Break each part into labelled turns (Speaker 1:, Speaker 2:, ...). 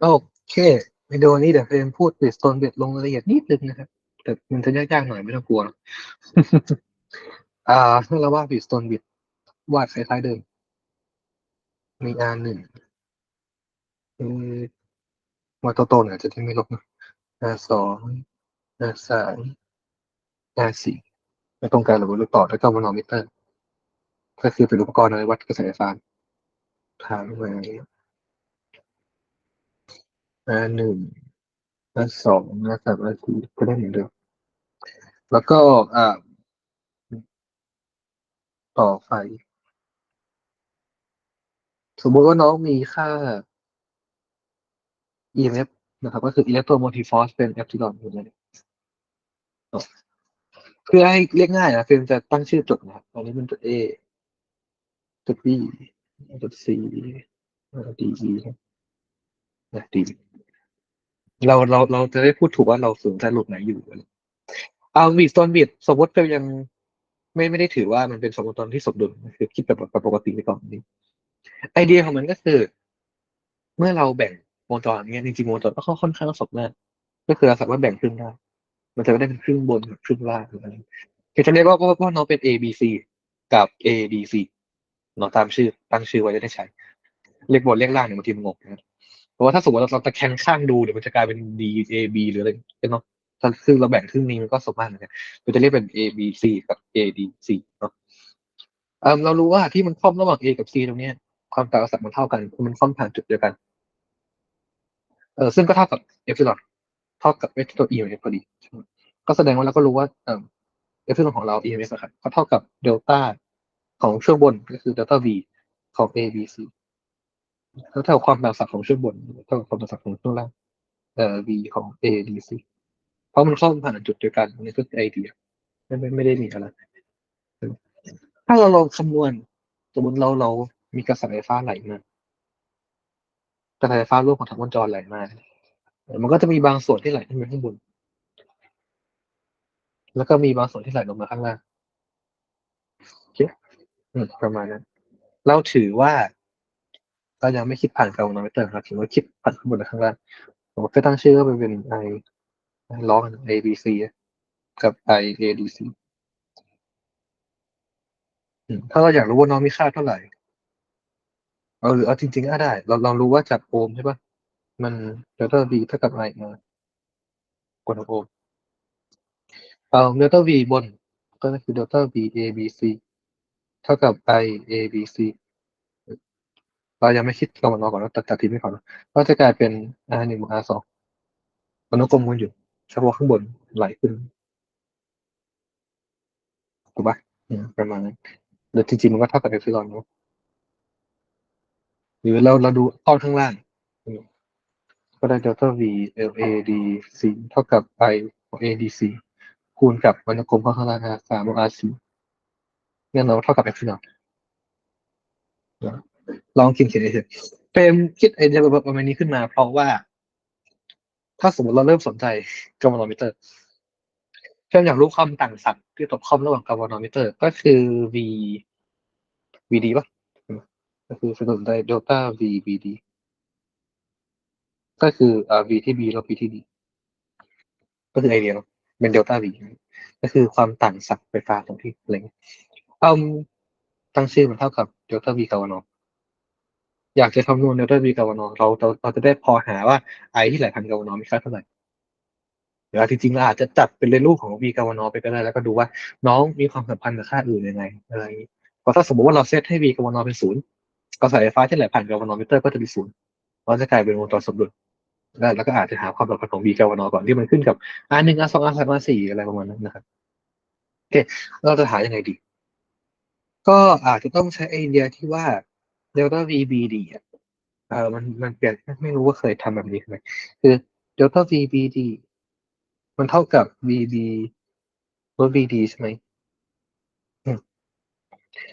Speaker 1: โอเควิดีโอนี้เดี๋ยวเฟรมพูดปิดโซนเบ็ดลงรายละเอียดนิดนึงนะครับ แต่มันจะยากๆหน่อยไม่ต้องกลัวอ่าถ้าเราว่าบิดโซนบิดวาดคล้ายๆเดิม มี R หนึ่งวาดโตๆหน่อยจะได้ไม่ลบนะ R สอง R สาม R สี่ไม่ต้องการระบบลูกต่อแล้วก็มานอมิเตอร์ ก็คือเป็นอุปกรณ์อะไรวัดกระแสไฟฟ้าทางมา R หนึ่ง R สอง R สาม R สี่ก็ได้เหมือนเดิมแล้วก็อ่าต่อไฟ สมมติว่าน้องมีค่า EMF นะครับ ก็คือ electromotive force เป็น epsilon อยู่เลยเพื่อให้เรียกง่ายนะเฟรมจะตั้งชื่อจุดนะครับอันนี้เป็นจุด A จุด B จุด C อ่า D E นะ D เราเราเราจะได้พูดถูกว่าเราสนใจหลุดไหนอยู่เอาบีดโซนบีดสมมติเรมยังไม่ไม่ได้ถือว่ามันเป็นสมมติตอนที่สมดุลคือคิดแบบปกติไปก่อนนี้ไอเดียของมันก็คือ เมื่อเราแบ่งวงจรอย่างเงี้ยจริงๆวงจรก็ค่อนข้างสมมากก็คือเราสามารถแบ่งครึ่งได้ มันจะไม่ได้เป็นครึ่งบนกับครึ่งล่างอะไรคือจะเรียกว่าว่าว่าน้องเป็น A B C กับ A D C เนาะตามชื่อตั้งชื่อไว้จะได้ใช้ เรียกบนเรียกล่างเนี่ยบางทีมันงงนะ เพราะว่าถ้าสมมติเราตะแคงข้างดูเดี๋ยวมันจะกลายเป็น D A B หรืออะไรเนาะถ้าซึ่งเราแบ่งครึ่งนี้มันก็สมมากเหมือนกันมันจะเรียกเป็น A B C กับ A D C เนาะเเรารู้ว่าที่มันคล่อมระหว่าง A กับ C ตรงนี้ความต่างสัดมันเท่ากันมันค่อมผ่านจุดเดียวกันเออซึ่งก็เท่ากับเอฟซิลอนเท่ากับเอฟตัว e อพอดี ก็แสดงว่าเราก็รู้ว่าเออเอฟซิลอนของเรา EMF นะครับก็เท่ากับเดลต้าของช่วงบนก็คือเดลต้า V ของ A B C แล้วเท่ากับความต่างศักย์ของช่วงบนเท่ากับความต่างศักย์ของช่วงล่างเอ่อ V ของ A D C เพราะมันค่อมผ่านจุดเดียวกันนี่คือไอเดียไม่ไม่ไม่ได้มีอะไรถ้าเราลองคำนวณสมมติเราเรามีกระแสไฟฟ้าไหลมากระแสไฟฟ้าร่วมของถังวงจรไหลมามันก็จะมีบางส่วนที่ไหลขึ้นไปข้างบน แล้วก็มีบางส่วนที่ไหลลงมาข้างล่างโอเคประมาณนั้น เราถือว่า เรายังไม่คิดผ่านการลนอมิเตอร์ครับถือว่าคิดผ่านข้างบนและข้างล่างผมก็ตั้งชื่อว่าเป็น I ล้อกัน A B C กับ I A D C อืมถ้าเราอยากรู้ว่าน้องมีค่าเท่าไหร่เอาหรือเอาจริงๆก็ได้ เราเรารู้ว่าจากโอห์มใช่ปะมันเดลต้า V เท่ากับ I มากดโอห์มเอาเดลต้า V บนก็คือเดลต้า V A B C เท่ากับ I A B C เรายังไม่คิดกำลังรอก่อนนะตัดตัดทีไม่ก่อนก็จะกลายเป็น R หนึ่งบวก R สองมันต้องกลมกันอยู่เฉพาะข้างบนไหลขึ้นถูกปะประมาณนั้นหรือจริงๆมันก็เท่ากับเอฟซิลอนเนาะหรือเราเราดูก้อนข้างล่าง ก็ได้เดลต้า V L A D C เท่ากับ I ของ A D C คูณกับวรรณกรมข้างล่าง R สามบวก R สี่นี่เราเท่ากับเอฟซิลอน ลองคิดเขียนเฉยๆเฟรมคิดไอเดียประมาณนี้ขึ้นมา เพราะว่า ถ้าสมมติเราเริ่มสนใจกาวานอมิเตอร์เฟรมอยากรู้ความต่างศักย์ที่ตบคอมระหว่างกาวานอมิเตอร์ ก็คือ V V D ป่ะก็คือสนใจเดลต้า V V D ก็คืออ่า V ที่ B ลบ B ที่ D ก็คือไอเดียเนาะเป็นเดลต้า V ก็คือความต่างศักย์ไฟฟ้าตรงที่อะไรเงี้ยเอาตั้งชื่อมันเท่ากับเดลต้า V กาวานอ อยากจะคำนวณเดลต้า V กาลวนอเราเราเราจะได้พอหาว่าไอที่ไหลผ่านกาลวนอมีค่าเท่าไหร่หรือว่าจริงๆเราอาจจะจัดเป็นเรนูปของ V กาลวนอไปก็ได้แล้วก็ดูว่าน้องมีความสัมพันธ์กับค่าอื่นยังไงอะไรอย่างนี้พราะถ้าสมมติว่าเราเซตให้ V กาลวนอเป็นศูนย์กระแสไฟฟ้าที่ไหลผ่านกาลวนอมิเตอร์ก็จะเป็นศูนย์มันจะกลายเป็นวงจรสมดุลแล้วก็อาจจะหาความสัมพันธ์ของ B กาลวนอก่อนที่มันขึ้นกับ R หนึ่ง R สอง R สาม R สี่อะไรประมาณนั้นนะครับโอเคเราจะหายังไงดี ก็อาจจะต้องใช้ไอเดียที่ว่า delta V B D อะเออมันมันเปลี่ยนไม่รู้ว่าเคยทำแบบนี้ไหมคือ delta V B D มันเท่ากับ V B ลบ V D ใช่ไหม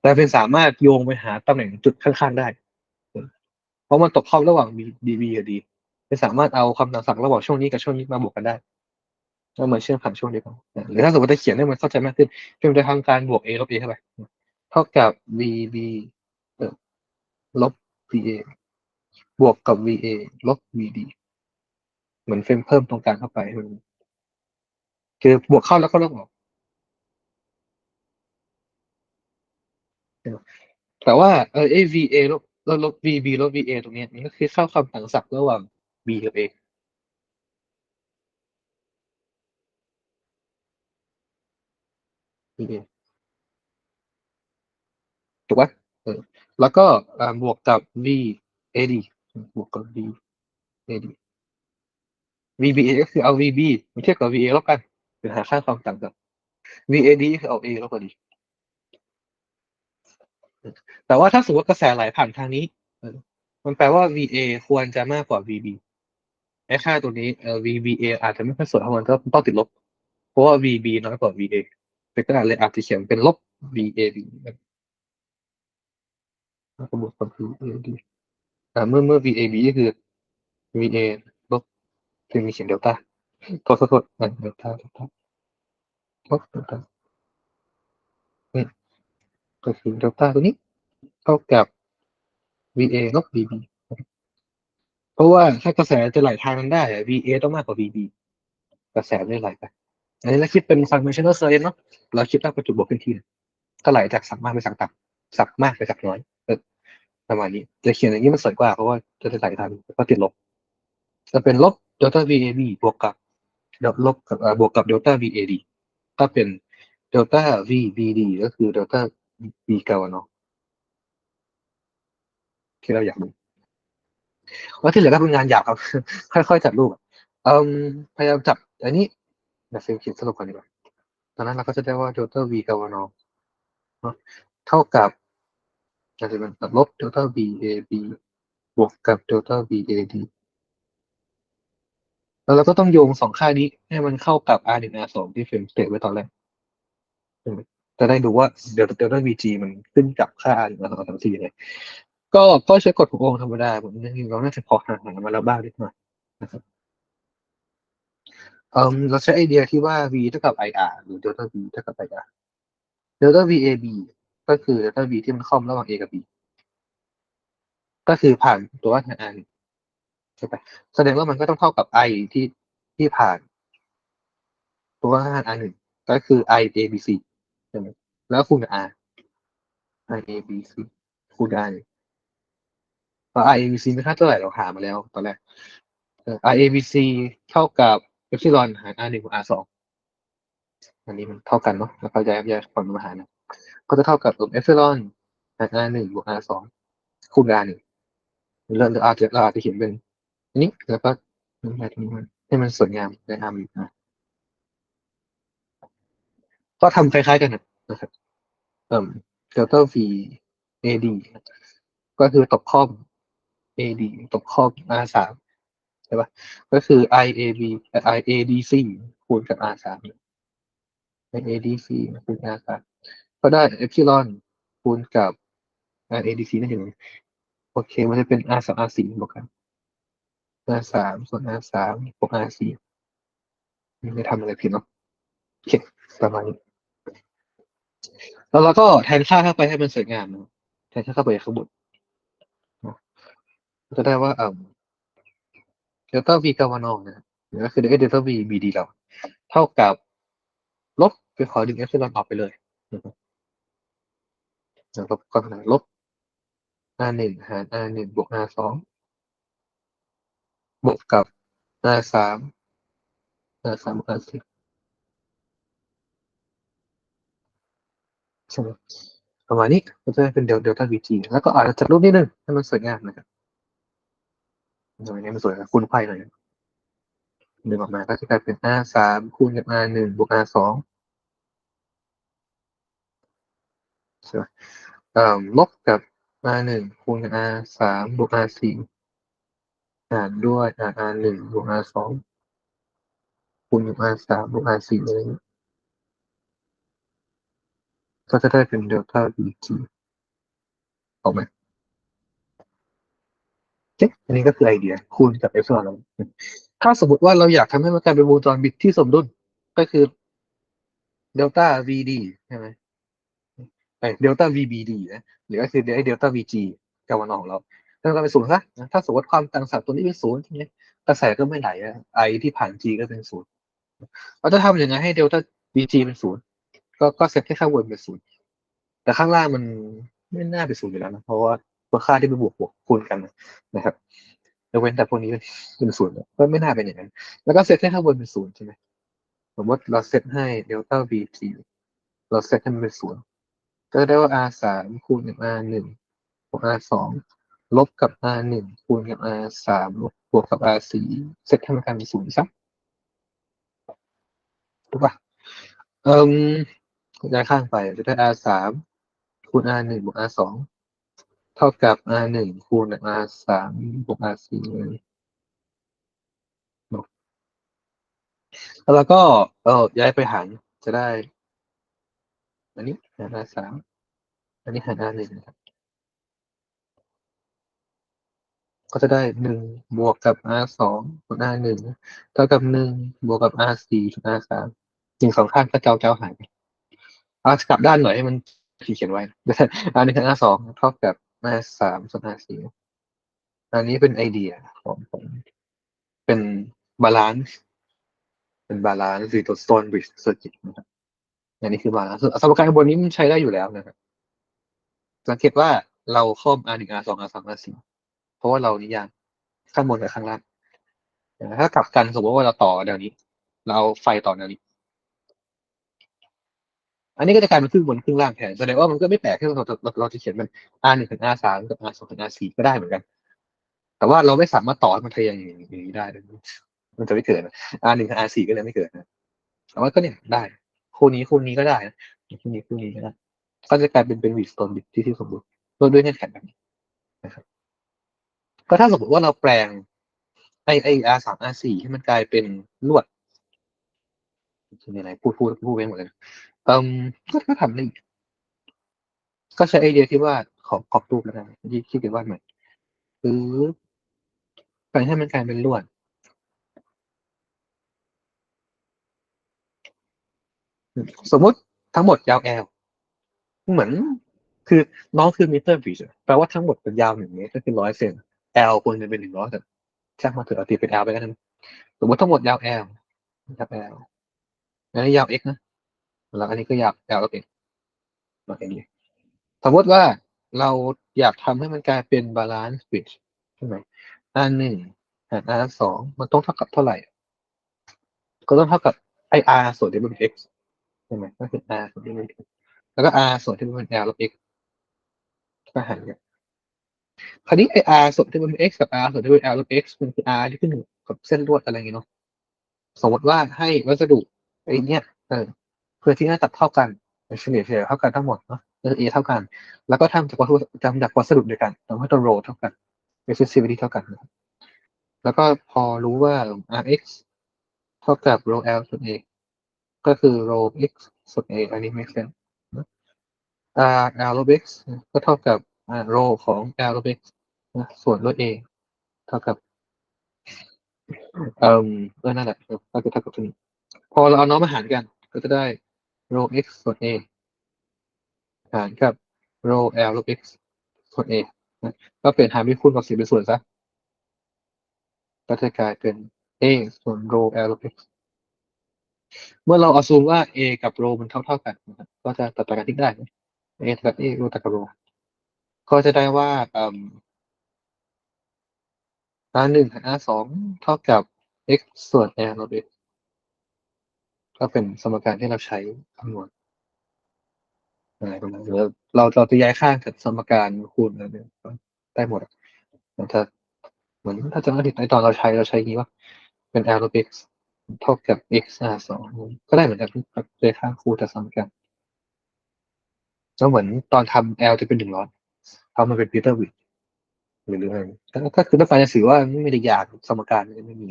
Speaker 1: แต่เป็นสามารถโยงไปหาตำแหน่งจุดข้างๆได้ เพราะมันตกเข้าระหว่าง D B กับ D จะสามารถเอาความต่างศักย์ระหว่างช่วงนี้กับช่วงนี้มาบวกกันได้แล้วเหมือนเชื่อมผ่านช่วงเดียวกันหรือถ้าสมมติจะเขียนให้มันเข้าใจมากขึ้นเพียงแต่ทางการบวก a ลบ a เข้าไป เท่ากับ v b ลบ v a บวกกับ VA ลบ VD เหมือนเฟรมเพิ่มตรงกลางเข้าไปคือบวกเข้าแล้วก็ลบออก แต่ว่าเออ VA ลบลบลบ VB ลบ VA ตรงเนี้ยมันก็คือเข้าคำต่างศัพท์ระหว่าง B กับ A ถูกปะ แล้วก็บวกกับ V AD บวกกับ V AD VBA ก็คือเอา VB มาเทียบกับ VA ลบกันคือหาค่าความต่างกัน VAD คือเอา A ลบกับ D แต่ว่าถ้าสมมติว่ากระแสไหลผ่านทางนี้ มันแปลว่า VA ควรจะมากกว่า VB ไอ้ค่าตัวนี้เอ่อ VBA อาจจะไม่ค่อยสวยเพราะมันก็ต้องติดลบ เพราะว่า VB น้อยกว่า VA เป็นก็เลยอาจจะเขียนเป็นลบ VAD แล้วก็บวกกับ VAD อ่าเมื่อเมื่อ VAB ก็คือ VA ลบคือมีเขียนเดลต้าโทษโทษอ่าเดลต้าเดลต้าลบเดลต้าอืมก็คือเดลต้าตัวนี้เท่ากับ VA ลบ VB เพราะว่าถ้ากระแสจะไหลทางนั้นได้ VA ต้องมากกว่า VB กระแสไม่ไหลไปอันนี้เราคิดเป็น functional current เนาะเราคิดว่าประจุบวกขึ้นที่ก็ไหลจากสักมากไปสักต่ำสักมากไปสักน้อย ประมาณนี้จะเขียนอย่างนี้มันสวยกว่าเพราะว่าจะได้หลทันก็ติดลบ จะเป็นลบ delta VAB บวกกับลบกับบวกกับ delta VAD ก็เป็น delta VBD ก็คือ delta V กาวานอที่เราอยากดูว่าที่เหลือก็เป็นงานหยาบครับ ค่อยๆจัดรูปอะเอ่มพยายามจับอันนี้เดี๋ยวเซลเขียนสรุปก่อนดีกว่าตอนนั้นเราก็จะได้ว่า delta V กาวานอเท่ากับ อาจะเป็นลบ delta VAB บวกกับ delta VAD แล้วเราก็ต้องโยงสองค่านี้ให้มันเข้ากับ R หนึ่ง R สองที่เฟรมสเตทไว้ตอนแรกจะได้ดูว่าเดลต้าเดลต้า VG มันขึ้นกับค่า R หนึ่ง R สองสามสี่ยังไงก็ก็ใช้กฎของโอห์มธรรมดาผมเราน่าจะพอหาหามาแล้วบ้างนิดหน่อยนะครับเออเราใช้ไอเดียที่ว่า V เท่ากับ IR หรือ delta V เท่ากับ IR delta VAB ก็คือ delta V ที่มันค่อมระหว่าง A กับ B ก็คือผ่านตัวหาร R หนึ่งใช่ปะแสดงว่ามันก็ต้องเท่ากับ I ที่ที่ผ่านตัวหาร R หนึ่งก็คือ I A B C ใช่ไหมแล้วคูณกับ R I A B C คูณกับ R พราะ I A B C ไม่ค่าเท่าไหร่เราหามาแล้วตอนแรก I A B C เท่ากับเอพซิลอนหาร R หนึ่งบวก R สองอันนี้มันเท่ากันเนาะแล้วก็ย้ายย้ายผลมาหารนะ ก็จะเท่ากับลบเอพซิลอนหาร R หนึ่งบวก R สองคูณกับ R หนึ่งเราเราอาจจะเราอาจจะเขียนเป็นอันนี้แล้วก็ให้มันให้มันสวยงามใน R อะก็ทำคล้ายๆกันนะครับเอ่อ delta v ad ก็คือตกข้อม ad ตกข้อม r สามใช่ปะก็คือ iab iadc คูณกับ r สาม iadc คูณ r สาม ก็ได้ epsilon คูณกับ iadc นั่นเองโอเค มันจะเป็น r สาม r สี่บวกกัน r สามส่วน r สามบวก r สี่ไม่ทำอะไรผิดเนาะโอเคประมาณนี้แล้วเราก็แทนค่าเข้าไปให้มันสวยงามนะแทนค่าเข้าไปข้างบนนะจะได้ว่าเอ่อเดลต้า v กาวานองนะก็คือเดลต้า v bd เรา เท่ากับลบไปขอดึงเอฟซิลอนออกไปเลยนะครับ ล้วก็ก็เป็นลบ r หนึ่งหาร r หนึ่งบวก r สองบวกกับ r สาม r สามบวก r สี่ใช่ไหมประมาณนี้ก็จะเป็นเดลเดลต้า vg แล้วก็อาจจะจัดรูปนิดนึงให้มันสวยงามนะครับหน่อยนี้มันสวยคูณไพ่หน่อยดึงออกมาก็จะกลายเป็น r สามคูณกับ r หนึ่งบวก r สองใช่ไหม ลบกับ r หนึ่งคูณกับ r สามบวก r สี่หารด้วย r r หนึ่งบวก r สองคูณกับ r สามบวก r สี่อะไรเงี้ยก็จะได้เป็นเดลต้า vg ออกไหมเอ๊ะอันนี้ก็คือไอเดียคูณกับเอฟซอนเราถ้าสมมติว่าเราอยากทำให้มันกลายเป็นวงจรบิดที่สมดุลก็คือเดลต้า vd ใช่ไหม เดลต้า vbd นะหรือก็คือไอเดลต้า vg กาวานอของเราแต่ตั้งก็เป็นศูนย์ซะถ้าสมมติความต่างศักย์ตัวนี้เป็นศูนย์ทีนี้กระแสก็ไม่ไหลไอที่ผ่าน G ก็เป็นศูนย์เราจะทำยังไงให้เดลต้า BG เป็นศูนย์ก็ก็เซตให้ข้างบนเป็นศูนย์แต่ข้างล่างมันไม่น่าเป็นศูนย์อยู่แล้วนะเพราะว่าตัวค่าที่เป็นบวกบวกคูณกันนะครับยกเว้นแต่พวกนี้เป็นศูนย์ก็ไม่น่าเป็นอย่างนั้น แล้วก็เซตให้ข้างบนเป็นศูนย์ใช่ไหมสมมติเราเซตให้เดลต้า BG เราเซตให้มันเป็นศูนย์ ก็ได้ว่า R สามคูณกับ R หนึ่งบวก R สองลบกับ R หนึ่งคูณกับ R สามบวกกับ R สี่เซตให้มันกายเป็นศูนย์ซะถูกปะเอ่มย้ายข้างไปจะได้ R สามคูณ R หนึ่งบวก R สองเท่ากับ R หนึ่งคูณกับ R สามบวก R สี่เลยแล้วก็เออย้ายไปหารจะได้ อันนี้หาร R สามอันนี้หาร R หนึ่งนะครับ ก็จะได้หนึ่งบวกกับ r สองบวก r หนึ่งเท่ากับหนึ่งบวกกับ r สี่บวก r สามจริงสองข้างก็เจ้าเจ้าหายไปเอากลับด้านหน่อยให้มันที่เขียนไว้ r หนึ่งกับ r สองเท่ากับ r สามส่วน r สี่อันนี้เป็นไอเดียของผมเป็นบาลานซ์เป็นบาลานซ์หรือตัว stone bridge circuit นะครับ อันนี้คือบาลานซ์สมการบนนี้มันใช้ได้อยู่แล้วนะครับสังเกตว่าเราครอบ r หนึ่ง r สอง r สาม r สี่เพราะว่าเรานิยามข้างบนกับข้างล่างถ้ากลับกันสมมติว่าเราต่อแนวนี้ เราไฟต่อแนวนี้ อันนี้ก็จะกลายเป็นครึ่งบนครึ่งล่างแทนแสดงว่ามันก็ไม่แปลกที่เราเราเราจะเขียนมัน r หนึ่งถึง r สามกับ r สองถึง r สี่ก็ได้เหมือนกัน แต่ว่าเราไม่สามารถต่อมันทะยังอย่างนี้ได้ มันจะไม่เกิด r หนึ่งกับ r สี่ก็เลยไม่เกิดนะแต่ว่าก็เนี่ยได้ คู่นี้คู่นี้ก็ได้นะคู่นี้คู่นี้ก็ได้ก็จะกลายเป็นเป็นวีสโตนบิดที่ที่สมบูรณ์ด้วยเงื่อนไขแบบนี้นะครับ ก็ถ้าสมมติว่าเราแปลงไอไอ R สาม R สี่ให้มันกลายเป็นลวดจะมีอะไรพูดพูดพูดไปหมดเลยเอ่มก็ก็ทำได้ก็ใช้ไอเดียที่ว่าขอบขอบรูปแล้วกันที่ที่เกิดวาใหม่หรือแปลงให้มันกลายเป็นลวด สมมุติทั้งหมดยาว L เหมือน คือน้องคือมิเตอร์บีชแปลว่าทั้งหมดเป็นยาวหนึ่งเมตรก็คือร้อยเซน L ควรจะเป็นหนึ่งร้อยแต่ช่างมาเถอะเอาตีเป็น L ไปกันนะสมมติทั้งหมดยาว L ยาว L อันนี้ยาว x นะแล้วอันนี้ก็ยาว L ลบ x มาแค่นี้สมมติว่าเราอยากทำให้มันกลายเป็นบาลานซ์บิชใช่ไหม r หนึ่งหาร r สองมันต้องเท่ากับเท่าไหร่ ก็ต้องเท่ากับไอ r ส่วนที่เป็น x ใช่ไหมก็คือ r ส่วนที่เป็นแล้วก็ r ส่วนที่เป็น L ลบ x ก็หารกันคราวนี้ไอ r ส่วนที่เป็น x กับ r ส่วนที่เป็น l ลบ x มันคือ r ที่ขึ้นกับเส้นลวดอะไรอย่างเงี้ยเนาะสมมติว่าให้วัสดุไอเนี้ยเออเพื่อที่หน้าตัดเท่ากันเฉลี่ยเฉลี่ยเท่ากันทั้งหมดเนาะเอ a เท่ากัน แล้วก็ทำจากวัสดุทำจากวัสดุเดียวกันทำให้ตัวโรเท่ากัน resistivity เท่ากันนะแล้วก็พอรู้ว่า rx เท่ากับ rho l ส่วน a ก็คือ rho x ส่วน a อันนี้ make sense r l ลบ x ก็เท่ากับ rho ของ l ลบ x ส่วนลบ a เท่ากับเอ่อเออนั่นแหละก็คือเท่ากับตัวนี้ พอเราเอาน้องมาหารกัน ก็จะได้ rho x ส่วน a หารกับ rho l ลบ x ส่วน a ก็เปลี่ยนหารเป็นคูณกับสิบเป็นส่วนซะก็จะกลายเป็น a ส่วน rho l ลบ x เมื่อเราเอาซูมว่า a กับ rho มันเท่าเท่ากันนะครับก็จะตัดกันทิ้งได้ a ตัด a rho ตัดกับ rho ก็จะได้ว่าอ่อ r หนึ่งหารสองเท่ากับ x ส่วน r ลบ x ก็เป็นสมการที่เราใช้คำนวณอะไรประมาณนี้เราเราจะย้ายข้างกับสมการคูณอะไรเนี่ยได้หมดแต่ถ้าเหมือนถ้าจะไม่ผิดในตอนเราใช้เราใช้นี้ว่าเป็น r ลบ x เท่ากับ x r สองก็ได้เหมือนกันย้ายข้างคูณแต่สมการแล้วเหมือนตอนทำ l จะเป็นหนึ่งร้อยทำมันเป็นปีเตอร์วิดหรืออะไรก็คือต้องการจะสื่อว่าไม่ได้ยากสมการไม่มี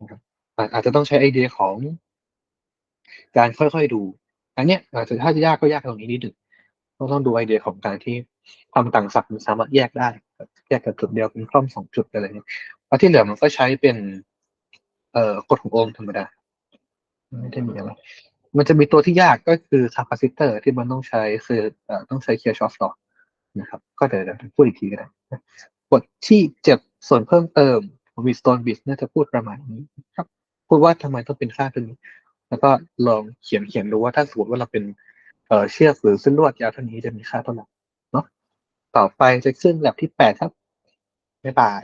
Speaker 1: นะครับอาจจะต้องใช้ไอเดียของ การค่อยๆดู อันเนี้ยอาจจะถ้าจะยากก็ยากตรงนี้นิดหนึ่งต้องต้องดูไอเดียของการที่ความต่างศักดิ์มันสามารถแยกได้ แยกกับจุดเดียวเป็นคล่อมสองจุดอะไรเงี้ยเพราะที่เหลือมันก็ใช้เป็น อ่อกฎของโอห์มธรรมดา ไม่ได้มีอะไร มันจะมีตัวที่ยากก็คือคาปาซิเตอร์ที่มันต้องใช้คือต้องใช้เคียร์ชอฟต่อนะครับ ก็เดี๋ยวพูดอีกทีก็ได้บทที่เจ็ดส่วนเพิ่มเติมของ Stone b i t น่าจะพูดประมาณนี้ครับ พูดว่าทำไมต้องเป็นค่าเท่านี้ แล้วก็ลองเขียนเขียนดูว่าถ้าสมมติว่าเราเป็นเอ่อเชือกหรือเส้นลวดยาวเท่านี้จะมีค่าเท่าไหร่เนาะต่อไปจะขึ้นแบบที่แปดครับบ๊ายบาย